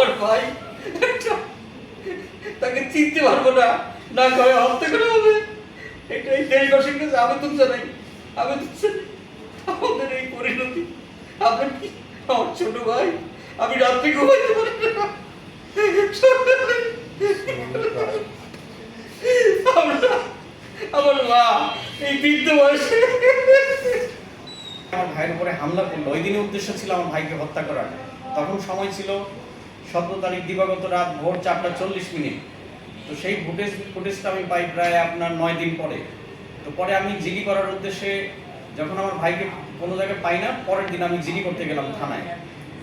আমার ভাই। তাকে চিনতে পারব না। না করে হত্যা করা হবে। এটা এই দেশবাসীর কাছে আবেদন জানাই। আবেদন জানাই। আমাদের এই পরিণতি। আপনার কি? আমার ছোট ভাই। আমি রাত্রে ঘুমাইতে পারি না। আমার মা, এই বৃদ্ধ বয়সে। আমার ভাইয়ের উপরে হামলা করল। ওই দিনের উদ্দেশ্য ছিল আমার ভাইকে হত্যা করার। তখন সময় ছিল সতেরো তারিখ দিবাগত রাত ভোর চারটা চল্লিশ মিনিট। তো সেই ফুটেজ ফুটেজটা আমি পাই প্রায় আপনার নয় দিন পরে। তো পরে আমি জিডি করার উদ্দেশ্যে যখন আমার ভাইকে কোনো জায়গায় পাই না, পরের দিন আমি জিডি করতে গেলাম থানায়।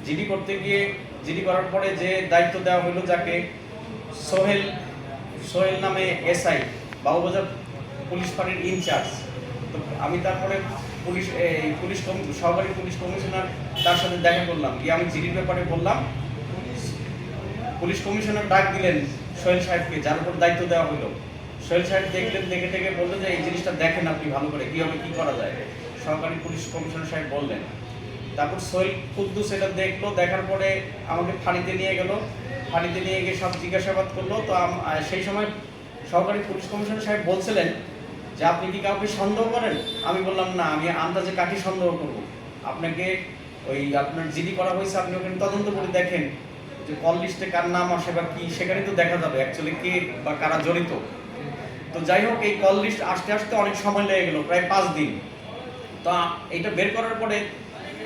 জিডি করতে গিয়ে জিডি করার পরে যে দায়িত্ব দেওয়া হলো যাকে সোহেল সোহেল নামে এসআই, বাবুবাজার পুলিশ ফাঁড়ির ইনচার্জ। তো আমি তারপরে পুলিশ পুলিশ সহকারী পুলিশ কমিশনার তার সাথে দেখা করলাম। গিয়ে আমি জিডির ব্যাপারে বললাম পুলিশ কমিশনার ডাক দিলেন সোহেল সাহেবকে, যার উপর দায়িত্ব দেওয়া হলো। সোহেল সাহেব দেখলেন, দেখে দেখে বললেন যে, এই জিনিসটা দেখেন আপনি ভালো করে, কীভাবে কী করা যায়? সহকারী পুলিশ কমিশনার সাহেব বললেন। তারপর সোহেল কুদ্দুস এটা দেখল, দেখার পরে আমাকে ফাঁড়িতে নিয়ে গেল। ফাঁড়িতে নিয়ে গিয়ে সব জিজ্ঞাসাবাদ করল। তো সেই সময় সহকারী পুলিশ কমিশনার সাহেব বলছিলেন যে, আপনি কি কাউকে সন্দেহ করেন? আমি বললাম, না, আমি আন্দাজে কাকে সন্দেহ করব? আপনাকে ওই আপনার জিডি করা হয়েছে, আপনি ওখানে তদন্ত করে দেখেন। যে কল লিস্টে কার নাম আসে বা কি সেখানে তো দেখা যাবে অ্যাকচুয়ালি কে বা কারা জড়িত। তো যাই হোক, এই কল লিস্ট আসতে আসতে অনেক সময় লেগে গেল, প্রায় পাঁচ দিন। তো এইটা বের করার পরে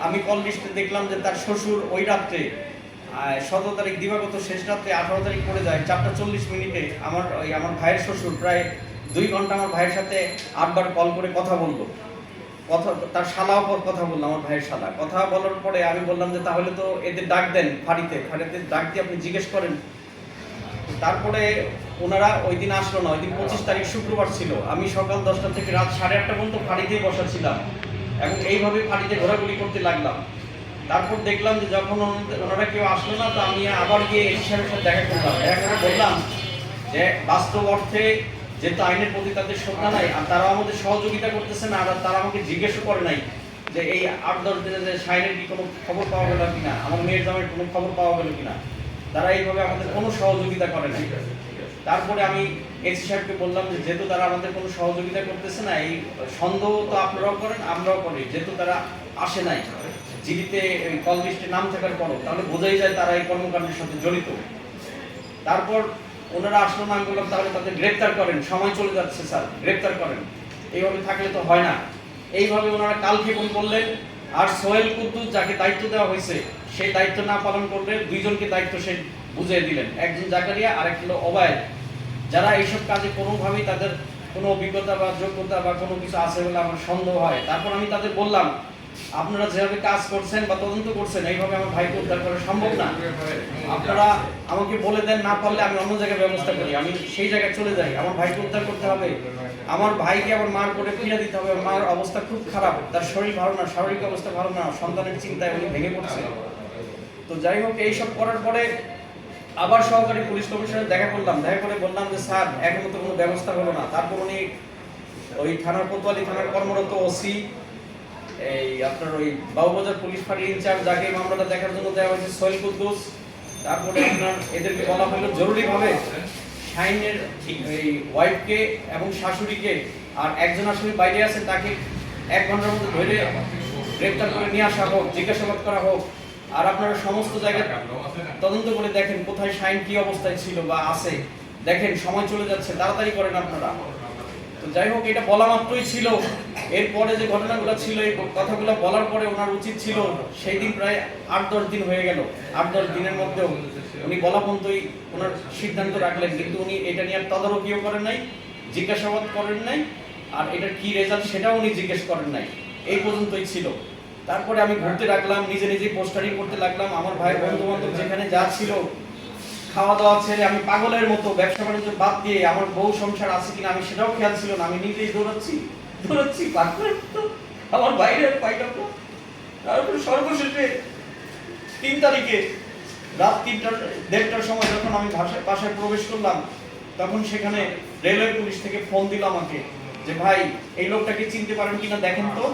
আমি কল লিস্টে দেখলাম যে তার শ্বশুর ওই রাত্রে সতেরো তারিখ, দিবাগত শেষ রাত্রে আঠারো তারিখ পড়ে যায়, চারটা চল্লিশ মিনিটে আমার ওই আমার ভাইয়ের শ্বশুর প্রায় দুই ঘণ্টা আমার ভাইয়ের সাথে আটবার কল করে কথা বলল। কথা, তার শালাও পর কথা বললাম, আমার ভাইয়ের শালা। কথা বলার পরে আমি বললাম যে, তাহলে তো এদের ডাক দেন ফাঁড়িতে। ফাঁড়িতে ডাক দিয়ে আপনি জিজ্ঞেস করেন। তারপরে ওনারা ওই দিন আসলো না, ওই দিন পঁচিশ তারিখ শুক্রবার ছিল। আমি সকাল দশটা থেকে রাত সাড়ে আটটা পর্যন্ত ফাঁড়িতেই বসা ছিলাম এবং এইভাবে ফাঁড়িতে ঘোরাঘুরি করতে লাগলাম। তারপর দেখলাম যে, যখন ওনারা কেউ আসলো না, তো আমি আবার গিয়ে এসি সাথে দেখা করলাম। দেখা করে বললাম যে, বাস্তব অর্থে যেহেতু আইনের প্রতি তাদের শ্রদ্ধা নাই, আর তারা আমাদের সহযোগিতা করতেছে না আর তারা আমাকে জিজ্ঞেসও করে নাই যে এই আট, দশ দিনে যে সাইনের কি কোনো খবর পাওয়া গেল কিনা, আমার মেয়ের জামাইয়ের কোনো খবর পাওয়া গেল কিনা, তারা এইভাবে আমাদের কোনো সহযোগিতা করে নাই। তারপরে আমি এসি সাহেবকে বললাম যে যেহেতু তারা আমাদের কোনো সহযোগিতা করতেছে না, এই সন্দেহ তো আপনারাও করেন, আমরাও করি, যেহেতু তারা আসে নাই জিডিতে কল লিস্টে নাম থাকার পরও, তাহলে বোঝাই যায় তারা এই কর্মকাণ্ডের সাথে জড়িত। তারপর ওনারা আসলো না, আমি তাহলে তাদের গ্রেপ্তার করেন, সময় চলে যাচ্ছে স্যার, গ্রেপ্তার করেন। এইভাবে থাকলে তো হয় না। এইভাবে ওনারা কালক্ষেপণ করলেন আর সোহেল কুদ্দুস যাকে দায়িত্ব দেওয়া হয়েছে, সেই দায়িত্ব না পালন করলে দুইজনকে দায়িত্ব সে বুঝিয়ে দিলেন। একজন জাকারিয়া আর একটা হলো যারা এইসব কাজে কোনোভাবেই তাদের কোনো অভিজ্ঞতা বা যোগ্যতা বা কোনো কিছু আছে বলে আমার সন্দেহ হয়। তারপর আমি তাদের বললাম আপনারা যেভাবে কাজ করছেন বা তদন্ত করছেন, এইভাবে আমার ভাইকে উদ্ধার করা সম্ভব না। আপনারা আমাকে বলে দেন, না পারলে আমি অন্য জায়গায় ব্যবস্থা করি। আমি সেই জায়গায় চলে যাই। আমার ভাইকে উদ্ধার করতে হবে। আমার ভাইকে আবার মার করে ফিরে দিতে হবে। মার অবস্থা খুব খারাপ। তার শরীর ভালো না, শারীরিক অবস্থা ভালো না, সন্তানের চিন্তায় উনি ভেঙে পড়ছে। তো যাই হোক, এইসব করার পরে আবার সহকারী পুলিশ কমিশনার দেখা করলাম। দেখা করে বললাম যে, স্যার, এখনও তো কোনো ব্যবস্থা হলো না। তারপর উনি ওই থানার কোতোয়ালি থানার কর্মরত ওসি এই আপনার ওই বাবুবাজার পুলিশ ইনচার্জ যাকে মামলাটা দেখার জন্য দেওয়া হয়েছে কুদ্দুস তারপরে আপনার এদেরকে বলা হলো জরুরিভাবে এই ওয়াইফকে এবং শাশুড়িকে, আর একজন আসলে বাইরে তাকে এক ঘণ্টার মধ্যে ধরে গ্রেপ্তার করে নিয়ে আসা হোক, জিজ্ঞাসাবাদ করা হোক, আর আপনারা সমস্ত জায়গায় তদন্ত করে দেখেন কোথায় শাইন কি অবস্থায় ছিল বা আছে। দেখেন, সময় চলে যাচ্ছে, তাড়াতাড়ি করেন আপনারা। তো যাই হোক, এটা বলা মাত্রই ছিল। এরপরে যে ঘটনাগুলো ছিল, এই কথাগুলো বলার পরে ওনার উচিত ছিল, সেই দিন প্রায় আট, দশ দিন হয়ে গেল। আট, দশ দিনের মধ্যেও উনি বলা পর্যন্তই ওনার সিদ্ধান্ত রাখলেন, কিন্তু উনি এটা নিয়ে আর তদারকিও করেন নাই, জিজ্ঞাসাবাদ করেন নাই, আর এটার কি রেজাল্ট সেটাও উনি জিজ্ঞেস করেন নাই। এই পর্যন্তই ছিল। তারপরে আমি ঘুরতে রাখলাম নিজে নিজে পোস্টারিং করতে লাগলাম, আমার ভাই বন্ধু বান্ধব যেখানে যা ছিল খাওয়া দাওয়া ছেড়ে আমি পাগলের মতো ব্যবসা বাণিজ্য বাদ দিয়ে আমার বউ সংসার আছে কিনা আমি সেটাও খেয়াল ছিল না, আমি নিজেই দৌড়াচ্ছি। দৌড়াচ্ছি আমার বাইরের পাইলাম তারপরে সর্বশেষে তিন তারিখে রাত তিনটার, দেড়টার সময় যখন আমি ভাষায় বাসায় প্রবেশ করলাম, তখন সেখানে রেলওয়ে পুলিশ থেকে ফোন দিল আমাকে যে, ভাই, এই লোকটাকে চিনতে পারেন কিনা দেখেন তো।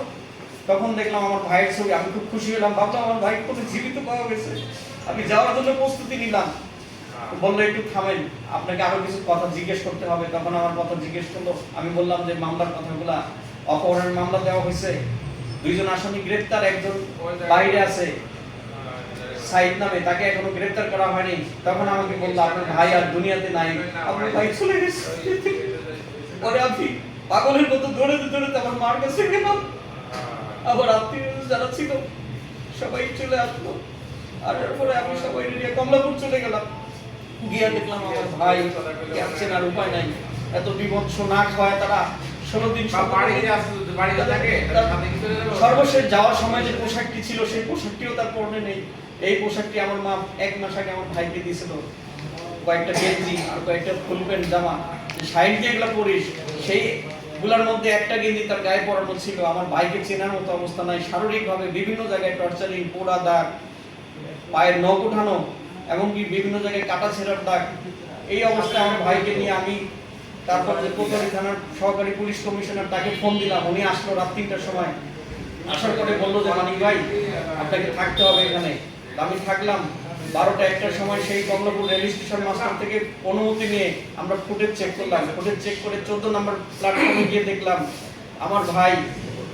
তখন দেখলাম আমার ভাইয়ের ছবি, আমি খুব খুশি হলাম ভাবলাম আমার ভাই কত জীবিত পাওয়া গেছে। আমি যাওয়ার জন্য প্রস্তুতি নিলাম। বলল, একটু থামেন, আপনাকে আরও কিছু কথা জিজ্ঞেস করতে হবে। তখন আমার কথা জিজ্ঞেস করল, আমি বললাম যে, মামলার কথাগুলা অপহরণের মামলা দেওয়া হয়েছে। দুইজন আসামি গ্রেপ্তার, একজন বাইরে আছে, সাইদ নামে, তাকে এখনও গ্রেপ্তার করা হয়নি। তখন আমাকে বলল, আপনার ভাই আর দুনিয়াতে নাই। আপনার ভাই চলে গেছে। আমি পাগলের মতো মার কাছে গেলাম আবার আত্মীয় যারা ছিল, সবাই চলে আসলো। আর তারপরে আমি সবাই নিয়ে কমলাপুর চলে গেলাম। গিয়া দেখলাম আমার ভাই যাচ্ছেন আর উপায় নাই। এত বিভৎস না খাওয়ায় তারা ষোলো দিন? সর্বশেষ যাওয়ার সময় যে পোশাকটি ছিল সেই পোশাকটিও তার পরনে নেই। এই পোশাকটি আমার মা এক মাস আগে আমার ভাইকে দিয়েছিল। কয়েকটা গেঞ্জি আর কয়েকটা ফুল প্যান্ট জামা। সাইড যেগুলো পরিস সেই গুলার মধ্যে একটা গেঞ্জি তার গায়ে পরানো ছিল। আমার ভাইকে চেনার মতো অবস্থা নাই। শারীরিকভাবে বিভিন্ন জায়গায় টর্চারিং পোড়া দাগ পায়ের নখ উঠানো এমনকি বিভিন্ন জায়গায় কাটা ছেঁড়ার দাগ। এই অবস্থায় আমার ভাইকে নিয়ে আমি তারপর যে কোতোয়ালি থানার সহকারী পুলিশ কমিশনার তাকে ফোন দিলাম। উনি আসলো রাত তিনটার সময়। আসার পরে বলল যে, মানিক ভাই, আপনাকে থাকতে হবে এখানে। আমি থাকলাম। বারোটা একটার সময় সেই কমলাপুর রেল স্টেশন মাস্টার থেকে অনুমতি নিয়ে আমরা ফুটেজ চেক করলাম। ফুটেজ চেক করে চোদ্দ নম্বর প্ল্যাটফর্মে গিয়ে দেখলাম, আমার ভাই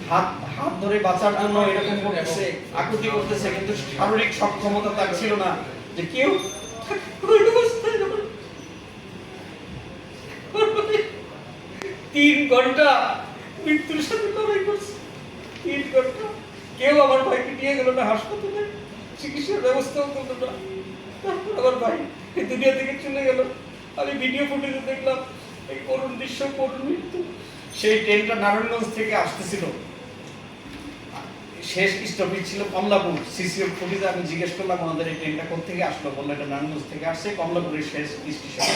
হাত হাত ধরে বাঁচার জন্য এরকম করতেছে, আকুতি করতেছে, কিন্তু শারীরিক সক্ষমতা তার ছিল না। কেউ তিন ঘণ্টা মৃত্যুর সাথে লড়াই করছে। তিন ঘণ্টা। কেউ আমার ভাইকে নিয়ে গেল না হাসপাতালে। চিকিৎসার ব্যবস্থাও করল না। তারপর আমার ভাই এই দুনিয়া থেকে চলে গেল। আমি ভিডিও ফুটেজে দেখলাম, এই করুণ দৃশ্য করুণ মৃত্যু। সেই ট্রেনটা নারায়ণগঞ্জ থেকে আসতেছিল। শেষ স্টপেজ ছিল কমলাপুর। সিসিও ফুটেজে আমি জিজ্ঞেস করলাম আমাদের এই ট্রেনটা থেকে আসলো? বলল এটা নারায়ণগঞ্জ থেকে আসছে কমলাপুরের শেষ স্টেশন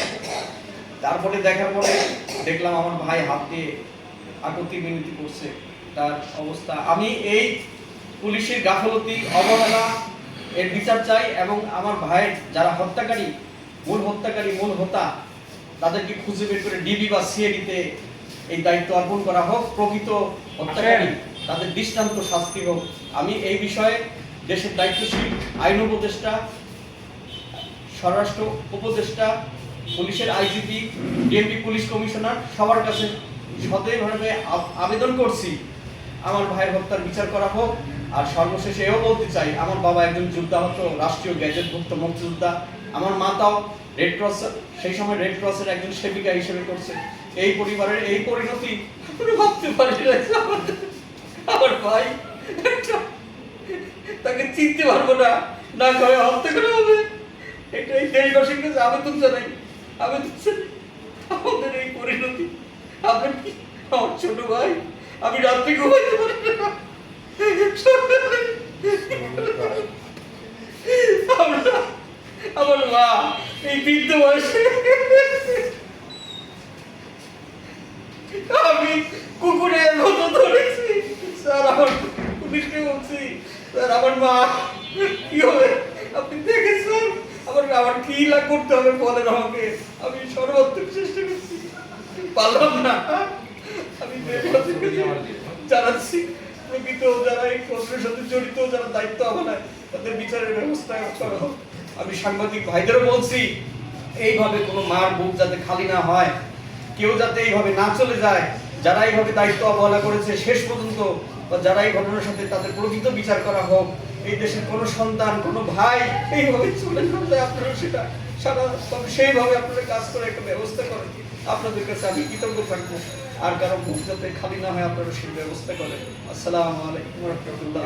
তারপরে দেখার পরে দেখলাম আমার ভাই হাত দিয়ে আকুতি মিনতি করছে। তার অবস্থা আমি এই পুলিশের গাফলতি অবহেলা এর বিচার চাই এবং আমার ভাইয়ের যারা হত্যাকারী মূল হত্যাকারী মূল হত্যা তাদেরকে খুঁজে বের করে ডিবি বা সিএডিতে এই দায়িত্ব অর্পণ করা হোক প্রকৃত হত্যাকারী। তাদের দৃষ্টান্ত শাস্তি হোক। আমি এই বিষয়ে দেশের দায়িত্বশীল, আইন উপদেষ্টা, স্বরাষ্ট্র উপদেষ্টা, পুলিশের আইজিপি, ডিএমপি পুলিশ কমিশনার সবার কাছে সদয়ভাবে আবেদন করছি। আমার ভাইয়ের হত্যার বিচার করা হোক। আর সর্বশেষে এও বলতে চাই, আমার বাবা একজন যোদ্ধা হতো রাষ্ট্রীয় গ্যাজেটভুক্ত মুক্তিযোদ্ধা। আমার মাতাও রেড ক্রস সেই সময় রেড ক্রসের একজন সেবিকা হিসেবে করছে। এই পরিবারের এই পরিণতি ভাবতে পারি আমার ভাই। তাকে চিনতে পারব না। না কয়ে হত্যা করা হবে। এটা এই দেশবাসীর কাছে আবেদন জানাই। আবেদন জানাই। আমাদের এই পরিণতি। আপনার কি? আমার ছোট ভাই। আমি রাত্রে ঘুমাইতে পারি না। আমরা আমার মা এই বৃদ্ধ বয়সে আমি কুকুরের মতো ধরেছি স্যার আমার পুলিশকে বলছি স্যার আমার মা, কি হবে? আপনি আমার আমার কি লাগ করতে হবে আমাকে? আমি চেষ্টা করছি। পারলাম না। আমি জানাচ্ছি প্রকৃত যারা এই প্রশ্নের সাথে জড়িত, যারা দায়িত্ব তাদের বিচারের ব্যবস্থা আমি সাংবাদিক ভাইদেরও বলছি, এইভাবে কোনো মার বুক যাতে খালি না হয়, কেউ যাতে এইভাবে না চলে যায়, যারা এইভাবে দায়িত্ব অবহেলা করেছে, শেষ পর্যন্ত বা যারা এই ঘটনার সাথে তাদের প্রকৃত বিচার করা হোক, এই দেশের কোনো সন্তান, কোনো ভাই এইভাবে চলে না আপনারা সেটা সারা তবে সেইভাবে আপনারা কাজ করে একটা ব্যবস্থা করেন। আপনাদের কাছে আমি কৃতজ্ঞ থাকব। আর কারও মুখ যাতে খালি না হয়, আপনারা সেই ব্যবস্থা করেন। আসসালামু আলাইকুম রহমতুল্লাহ